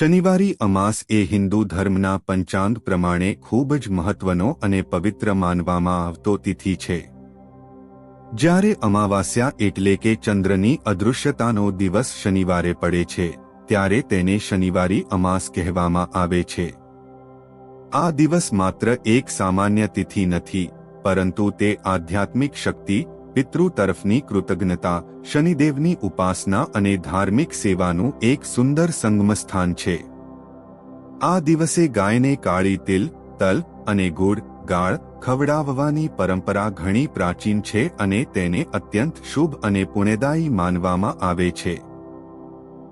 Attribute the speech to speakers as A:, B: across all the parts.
A: શનિવારી અમાસ એ હિન્દુ ધર્મના પંચાંગ પ્રમાણે ખૂબ જ મહત્વનો અને પવિત્ર માનવામાં આવતો તિથિ છે. જ્યારે અમાવાસ્યા એટલે કે ચંદ્રની અદૃશ્યતાનો દિવસ શનિવારે પડે છે, ત્યારે તેને શનિવારી અમાસ કહેવામાં આવે છે. આ દિવસ માત્ર એક સામાન્ય તિથિ નથી, પરંતુ તે આધ્યાત્મિક શક્તિ પિતૃ તરફની કૃતજ્ઞતા, શનિદેવની ઉપાસના અને ધાર્મિક સેવાનું એક સુંદર સંગમસ્થાન છે. આ દિવસે ગાયને કાળી તિલ, તલ અને ગુડ, ગાળ ખવડાવવાની પરંપરા ઘણી પ્રાચીન છે અને તેને અત્યંત શુભ અને પુણ્યદાયી માનવામાં આવે છે.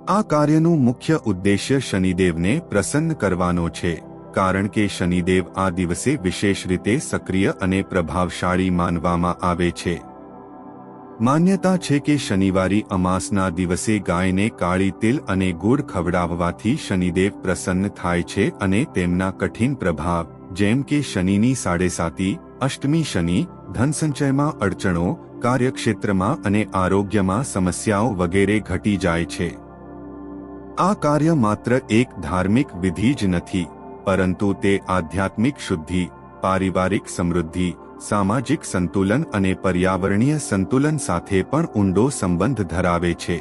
A: આ કાર્યનું મુખ્ય ઉદ્દેશ્ય શનિદેવને પ્રસન્ન કરવાનો છે, કારણ કે શનિદેવ આ દિવસે વિશેષ રીતે સક્રિય અને પ્રભાવશાળી માનવામાં આવે છે. માન્યતા છે કે શનિવારી અમાસના દિવસે ગાયને કાળી તિલ અને ગુડ ખવડાવવાથી શનિદેવ પ્રસન્ન થાય છે અને તેમના કઠિન પ્રભાવ, જેમ કે શનિની સાડેસાતી, અષ્ટમી શનિ, ધનસંચયમાં અડચણો, કાર્યક્ષેત્રમાં અને આરોગ્યમાં સમસ્યાઓ વગેરે ઘટી જાય છે. આ કાર્ય માત્ર એક ધાર્મિક વિધિ જ નથી, પરંતુ તે આધ્યાત્મિક શુદ્ધિ, પારિવારિક સમૃદ્ધિ સામાજિક સંતુલન અને પર્યાવરણીય સંતુલન સાથે પણ ઊંડો સંબંધ ધરાવે છે.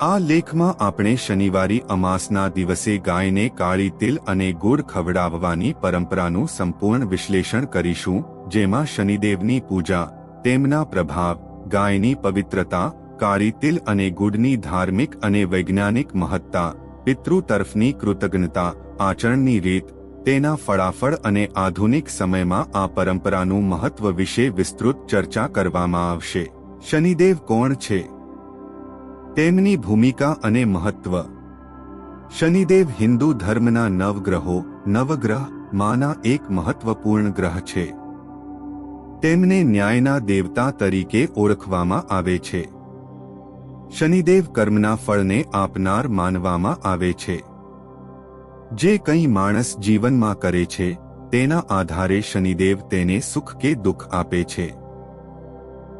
A: આ લેખમાં આપણે શનિવારી અમાસના દિવસે ગાયને કાળી તિલ અને ગુડ ખવડાવવાની પરંપરાનું સંપૂર્ણ વિશ્લેષણ કરીશું, જેમાં શનિદેવની પૂજા, તેમના પ્રભાવ, ગાયની પવિત્રતા, કાળી તિલ અને ગુડની ધાર્મિક અને વૈજ્ઞાનિક મહત્તા, પિતૃ તરફની કૃતજ્ઞતા, આચરણની રીત તેના ફળાફળ અને આધુનિક સમયમાં આ પરંપરાનું મહત્વ વિશે વિસ્તૃત ચર્ચા કરવામાં આવશે. શનિદેવ કોણ છે? તેમની ભૂમિકા અને મહત્વ. શનિદેવ હિન્દુ ધર્મના નવગ્રહો, નવગ્રહ, માના એક મહત્વપૂર્ણ ગ્રહ છે. તેમને ન્યાયના દેવતા તરીકે ઓળખવામાં આવે છે. શનિદેવ કર્મના ફળને આપનાર માનવામાં આવે છે. જે કંઈ માણસ જીવનમાં કરે છે, તેના આધારે શનિદેવ તેને સુખ કે દુઃખ આપે છે.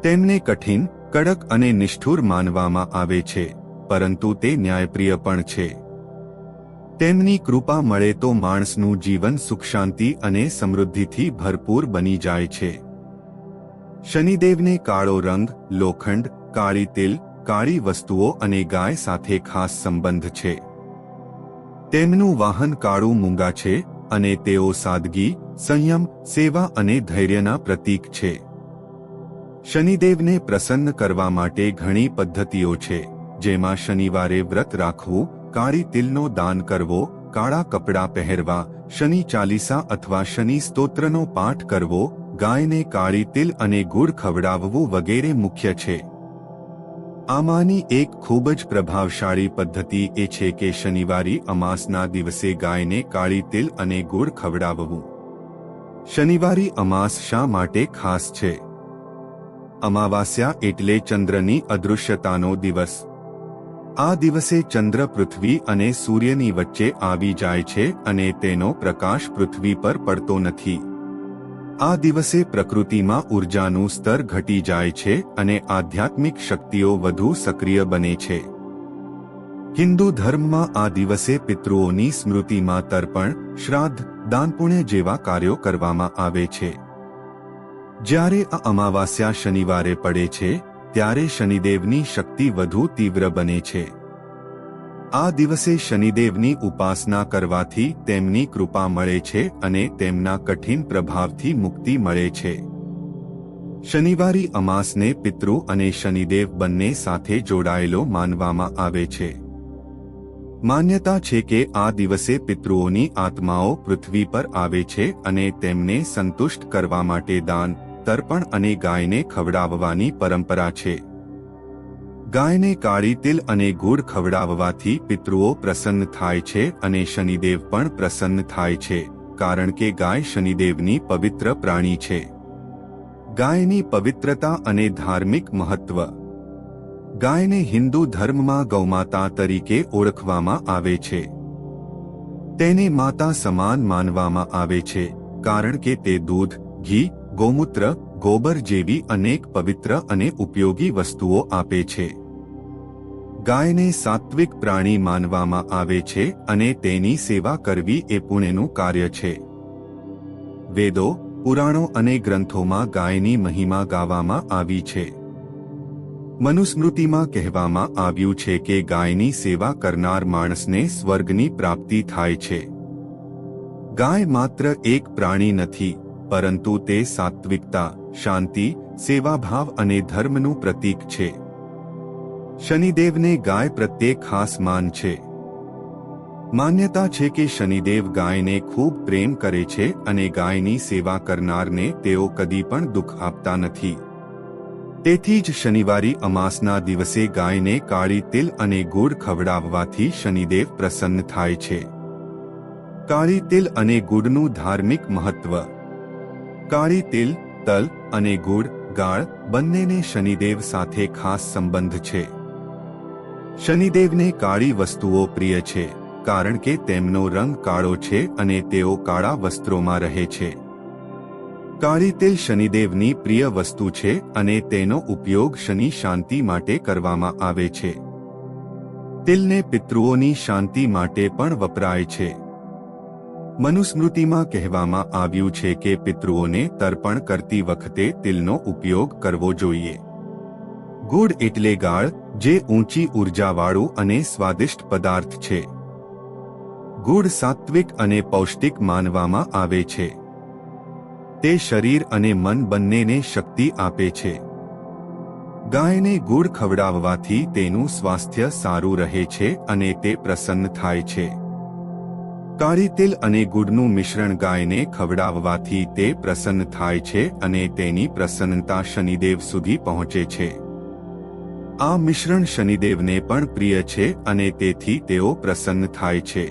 A: તેમને કઠિન, કડક અને નિષ્ઠુર માનવામાં આવે છે, પરંતુ તે ન્યાયપ્રિય પણ છે. તેમની કૃપા મળે તો માણસનું જીવન સુખ શાંતિ અને સમૃદ્ધિથી ભરપૂર બની જાય છે. શનિદેવને કાળો રંગ, લોખંડ, કાળી તિલ, કાળી વસ્તુઓ અને ગાય સાથે ખાસ સંબંધ છે. તેમનું વાહન કાળું મૂંગા છે અને તેઓ સાદગી, સંયમ, સેવા અને ધૈર્યના પ્રતીક છે. શનિદેવને પ્રસન્ન કરવા માટે ઘણી પદ્ધતિઓ છે, જેમાં શનિવારે વ્રત રાખવું, કાળી તિલનો દાન કરવો, કાળા કપડાં પહેરવા, શનિ ચાલીસા અથવા શનિ સ્તોત્રનો પાઠ કરવો, ગાયને કાળી તિલ અને ગુડ ખવડાવવું વગેરે મુખ્ય છે. આમાંની એક ખૂબ જ પ્રભાવશાળી પદ્ધતિ એ છે કે શનિવારી અમાસના દિવસે ગાયને કાળી તિલ અને ગોળ ખવડાવવું. શનિવારી અમાસ શા માટે ખાસ છે? અમાવાસ્યા એટલે ચંદ્રની અદૃશ્યતાનો દિવસ. આ દિવસે ચંદ્ર પૃથ્વી અને સૂર્યની વચ્ચે આવી જાય છે અને તેનો પ્રકાશ પૃથ્વી પર પડતો નથી. આ દિવસે પ્રકૃતિમાં ઉર્જાનું સ્તર ઘટી જાય છે અને આધ્યાત્મિક શક્તિઓ વધુ સક્રિય બને છે. હિન્દુ ધર્મમાં આ દિવસે પિતૃઓની સ્મૃતિમાં તર્પણ, શ્રાદ્ધ, દાનપુણ્ય જેવા કાર્યો કરવામાં આવે છે. જ્યારે આ અમાવાસ્યા શનિવારે પડે છે, ત્યારે શનિદેવની શક્તિ વધુ તીવ્ર બને છે. આ દિવસે શનિદેવની ઉપાસના કરવાથી તેમની કૃપા મળે છે અને તેમના કઠિન પ્રભાવથી મુક્તિ મળે છે. શનિવારી અમાસને પિતૃ અને શનિદેવ બંને સાથે જોડાયેલો માનવામાં આવે છે. માન્યતા છે કે આ દિવસે પિતૃઓની આત્માઓ પૃથ્વી પર આવે છે અને તેમને સંતુષ્ટ કરવા માટે દાન, તર્પણ અને ગાયને ખવડાવવાની પરંપરા છે. ગાયને કાળી તિલ અને ગુડ ખવડાવવાથી પિતૃઓ પ્રસન્ન થાય છે અને શનિદેવ પણ પ્રસન્ન થાય છે, કારણ કે ગાય શનિદેવની પવિત્ર પ્રાણી છે. ગાયની પવિત્રતા અને ધાર્મિક મહત્વ. ગાયને હિન્દુ ધર્મમાં ગૌમાતા તરીકે ઓળખવામાં આવે છે. તેને માતા સમાન માનવામાં આવે છે, કારણ કે તે દૂધ, ઘી, ગૌમૂત્ર ગોબર જેવી અનેક પવિત્ર અને ઉપયોગી વસ્તુઓ આપે છે. ગાયને સાત્વિક પ્રાણી માનવામાં આવે છે અને તેની સેવા કરવી એ પુણ્યનું કાર્ય છે. વેદો, પુરાણો અને ગ્રંથોમાં ગાયની મહિમા ગાવામાં આવી છે. મનુસ્મૃતિમાં કહેવામાં આવ્યું છે કે ગાયની સેવા કરનાર માણસને સ્વર્ગની પ્રાપ્તિ થાય છે. ગાય માત્ર એક પ્રાણી નથી પરંતુ તે સાત્વિકતા, શાંતિ, સેવાભાવ અને ધર્મનું પ્રતીક છે. શનિદેવને ગાય પ્રત્યે ખાસ માન છે. માન્યતા છે કે શનિદેવ ગાયને ખૂબ પ્રેમ કરે છે અને ગાયની સેવા કરનારને તેઓ કદી પણ દુઃખ આપતા નથી. તેથી જ શનિવારી અમાસના દિવસે ગાયને કાળી તિલ અને ગુડ ખવડાવવાથી શનિદેવ પ્રસન્ન થાય છે. કાળી તિલ અને ગુડનું ધાર્મિક મહત્વ કાળી તિલ, તલ અને ગુડ, ગાળ બંનેને શનિદેવ સાથે ખાસ સંબંધ છે. શનિદેવને કાળી વસ્તુઓ પ્રિય છે, કારણ કે તેમનો રંગ કાળો છે અને તેઓ કાળા વસ્ત્રોમાં રહે છે. કાળી તેલ શનિદેવની પ્રિય વસ્તુ છે અને તેનો ઉપયોગ શનિ શાંતિ માટે કરવામાં આવે છે. તિલને પિતૃઓની શાંતિ માટે પણ વપરાય છે. મનુસ્મૃતિમાં કહેવામાં આવ્યું છે કે પિતૃઓને તર્પણ કરતી વખતે તિલનો ઉપયોગ કરવો જોઈએ. ગુડ એટલે ગાળ જે ઊંચી ઉર્જાવાળું અને સ્વાદિષ્ટ પદાર્થ છે. ગુડ સાત્વિક અને પૌષ્ટિક માનવામાં આવે છે. તે શરીર અને મન બંનેને શક્તિ આપે છે. ગાયને ગુડ ખવડાવવાથી તેનું સ્વાસ્થ્ય સારું રહે છે અને તે પ્રસન્ન થાય છે. કાળી તિલ અને ગુડનું મિશ્રણ ગાયને ખવડાવવાથી તે પ્રસન્ન થાય છે અને તેની પ્રસન્નતા શનિદેવ સુધી પહોંચે છે. આ મિશ્રણ શનિદેવને પણ પ્રિય છે અને તેથી તેઓ પ્રસન્ન થાય છે.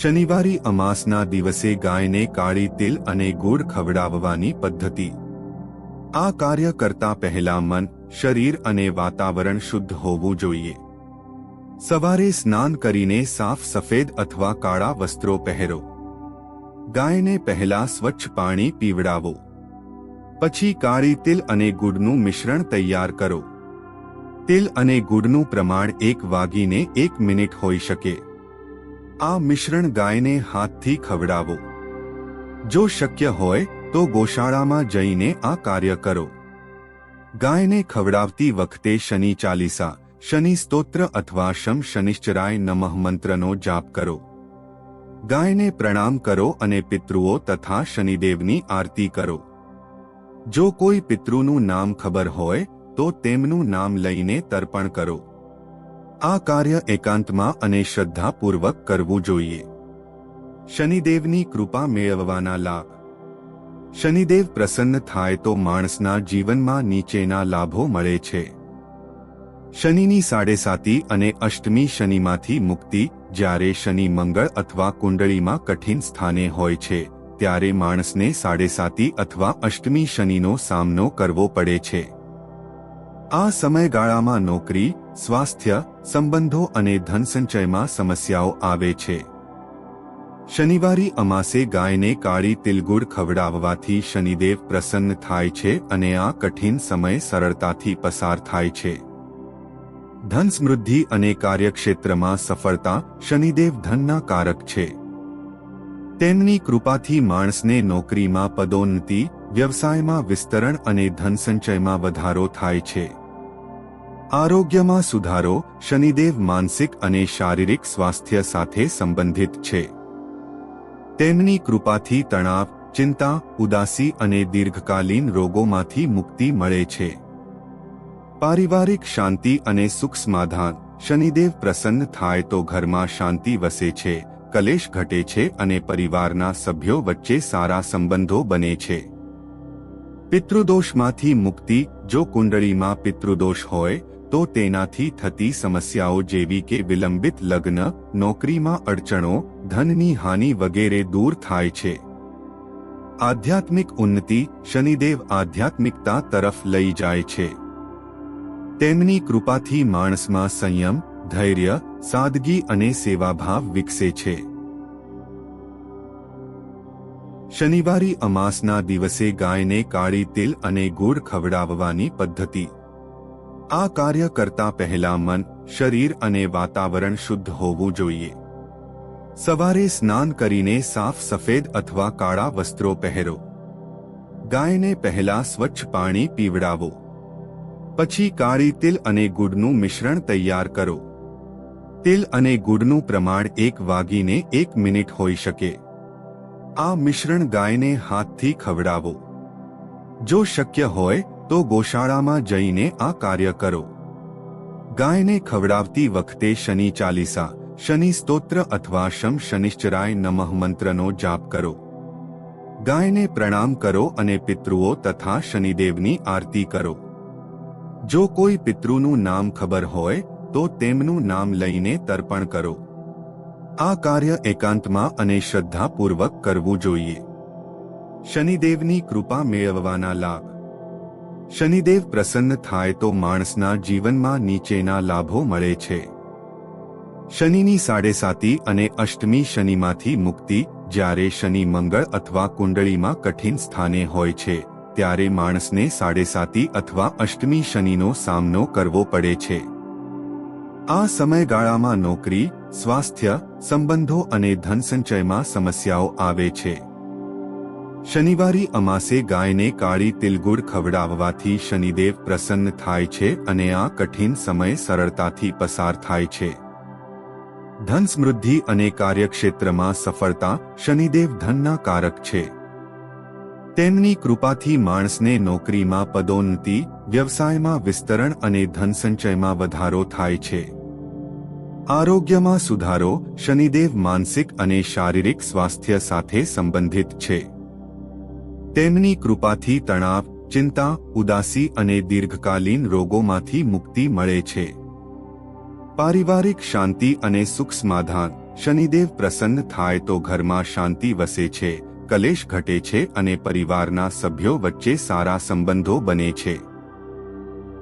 A: શનિવારી અમાસના દિવસે ગાયને કાળી તિલ અને ગુડ ખવડાવવાની પદ્ધતિ. આ કાર્ય કરતા પહેલા મન, શરીર અને વાતાવરણ શુદ્ધ હોવું જોઈએ. સવારે સ્નાન કરીને સાફ સફેદ અથવા કાળા વસ્ત્રો પહેરો. ગાયને પહેલા સ્વચ્છ પાણી પીવડાવો. પછી કાળી તિલ અને ગુડનું મિશ્રણ તૈયાર કરો. તિલ અને ગુડનું પ્રમાણ એક વાગીને એક મિનિટ હોઈ શકે. આ મિશ્રણ ગાયને હાથથી ખવડાવો. જો શક્ય હોય, તો ગોશાળામાં જઈને આ કાર્ય કરો. ગાયને ખવડાવતી વખતે શનિ ચાલીસા. શનિ સ્તોત્ર અથવા શમ શનિશ્ચરાય નમઃ મંત્રનો જાપ કરો. ગાયને પ્રણામ કરો અને પિતૃઓ તથા શનિદેવની આરતી કરો. જો કોઈ પિતૃનું નામ ખબર હોય, તો તેમનું નામ લઈને તર્પણ કરો. આ કાર્ય એકાંતમાં અને શ્રદ્ધાપૂર્વક કરવું જોઈએ. શનિદેવની કૃપા મેળવવાના લાભ. શનિદેવ પ્રસન્ન થાય તો માણસના જીવનમાં નીચેના લાભો મળે છે. શનિની સાડેસાતી અને અષ્ટમી શનિમાંથી મુક્તિ, જ્યારે શનિ મંગળ અથવા કુંડળીમાં કઠિન સ્થાને હોય છે, ત્યારે માણસને સાડેસાતી અથવા અષ્ટમી શનિનો સામનો કરવો પડે છે. આ સમયગાળામાં નોકરી, સ્વાસ્થ્ય, સંબંધો અને ધનસંચયમાં સમસ્યાઓ આવે છે. શનિવારી અમાસે ગાયને કાળી તિલગુડ ખવડાવવાથી શનિદેવ પ્રસન્ન થાય છે અને આ કઠિન સમય સરળતાથી પસાર થાય છે. ધન સમૃદ્ધિ અને કાર્યક્ષેત્રમાં સફળતા શનિદેવ ધનના કારક છે. તેમની કૃપાથી માણસને નોકરીમાં પદોન્નતિ, વ્યવસાયમાં વિસ્તરણ અને ધનસંચયમાં વધારો થાય છે. આરોગ્યમાં સુધારો શનિદેવ માનસિક અને શારીરિક સ્વાસ્થ્ય સાથે સંબંધિત છે. તેમની કૃપાથી તણાવ, ચિંતા, ઉદાસી અને દીર્ઘકાલીન રોગોમાંથી મુક્તિ મળે છે. પારિવારિક શાંતિ અને સુખ સમાધાન. શનિદેવ પ્રસન્ન થાય તો ઘરમાં શાંતિ વસે છે. કલેશ ઘટે છે અને પરિવારના સભ્યો વચ્ચે સારા સંબંધો બને છે. પિતૃદોષમાંથી મુક્તિ. જો કુંડળીમાં પિતૃદોષ હોય, તો તેનાથી થતી સમસ્યાઓ જેવી કે વિલંબિત લગ્ન, નોકરીમાં અડચણો, ધનની હાનિ વગેરે દૂર થાય છે. આધ્યાત્મિક ઉન્નતિ. શનિદેવ આધ્યાત્મિકતા તરફ લઈ જાય છે. તેમની કૃપાથી માણસમાં સંયમ, ધૈર્ય, સાદગી અને સેવાભાવ વિકસે છે. શનિવારી અમાસના દિવસે ગાયને કાળી તિલ અને ગુડ ખવડાવવાની પદ્ધતિ. આ કાર્ય કરતા પહેલા મન, શરીર અને વાતાવરણ શુદ્ધ હોવું જોઈએ. સવારે સ્નાન કરીને સાફ સફેદ અથવા કાળા વસ્ત્રો પહેરો. ગાયને પહેલા સ્વચ્છ પાણી પીવડાવો. પછી કાળી તિલ અને ગુડનું મિશ્રણ તૈયાર કરો. તિલ અને ગુડનું પ્રમાણ એક વાગીને એક મિનિટ હોઈ શકે. આ મિશ્રણ ગાયને હાથથી ખવડાવો. જો શક્ય હોય, તો ગોશાળામાં જઈને આ કાર્ય કરો. ગાયને ખવડાવતી વખતે શનિ ચાલીસા, શનિ સ્તોત્ર અથવા શમ શનિશ્ચરાય નમઃ મંત્રનો જાપ કરો. ગાયને પ્રણામ કરો અને પિતૃઓ તથા શનિદેવની આરતી કરો. જો કોઈ પિતૃનું નામ ખબર હોય, તો તેમનું નામ લઈને તર્પણ કરો. આ કાર્ય એકાંતમાં અને શ્રદ્ધાપૂર્વક કરવું જોઈએ. શનિદેવની કૃપા મેળવવાના લાભ. શનિદેવ પ્રસન્ન થાય તો માણસના જીવનમાં નીચેના લાભો મળે છે. શનિની સાડેસાતી અને અષ્ટમી શનિમાંથી મુક્તિ જ્યારે શનિ મંગળ અથવા કુંડળીમાં કઠિન સ્થાને હોય છે. ત્યારે માણસને સાડેસાતી અથવા અષ્ટમી શનિનો સામનો કરવો પડે છે. આ સમયગાળામાં નોકરી, સ્વાસ્થ્ય, સંબંધો અને ધનસંચયમાં સમસ્યાઓ આવે છે. શનિવારી અમાસે ગાયને કાળી તિલગુડ ખવડાવવાથી શનિદેવ પ્રસન્ન થાય છે અને આ કઠિન સમય સરળતાથી પસાર થાય છે. ધન સમૃદ્ધિ અને કાર્યક્ષેત્રમાં સફળતા શનિદેવ ધનના કારક છે. તેમની કૃપાથી માણસને નોકરીમાં પદોન્નતિ, વ્યવસાયમાં વિસ્તરણ અને ધનસંચયમાં વધારો થાય છે. આરોગ્યમાં સુધારો શનિદેવ માનસિક અને શારીરિક સ્વાસ્થ્ય સાથે સંબંધિત છે. તેમની કૃપાથી તણાવ, ચિંતા, ઉદાસી અને દીર્ઘકાલીન રોગોમાંથી મુક્તિ મળે છે. પારિવારિક શાંતિ અને સુખ સમાધાન, શનિદેવ પ્રસન્ન થાય તો ઘરમાં શાંતિ વસે છે. કલેશ ઘટે છે અને પરિવારના સભ્યો વચ્ચે સારા સંબંધો બને છે.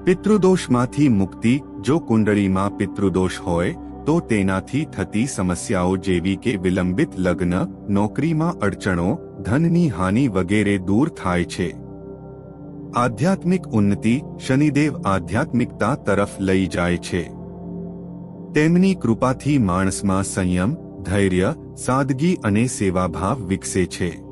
A: પિતૃદોષમાંથી મુક્તિ, જો કુંડળીમાં પિતૃદોષ હોય, તો તેનાથી થતી સમસ્યાઓ જેવી કે વિલંબિત લગ્ન, નોકરીમાં અડચણો, ધનની હાનિ વગેરે દૂર થાય છે. આધ્યાત્મિક ઉન્નતિ શનિદેવ આધ્યાત્મિકતા તરફ લઈ જાય છે. તેમની કૃપાથી માણસમાં સંયમ, ધૈર્ય સાદગી અને સેવાભાવ વિકસે છે.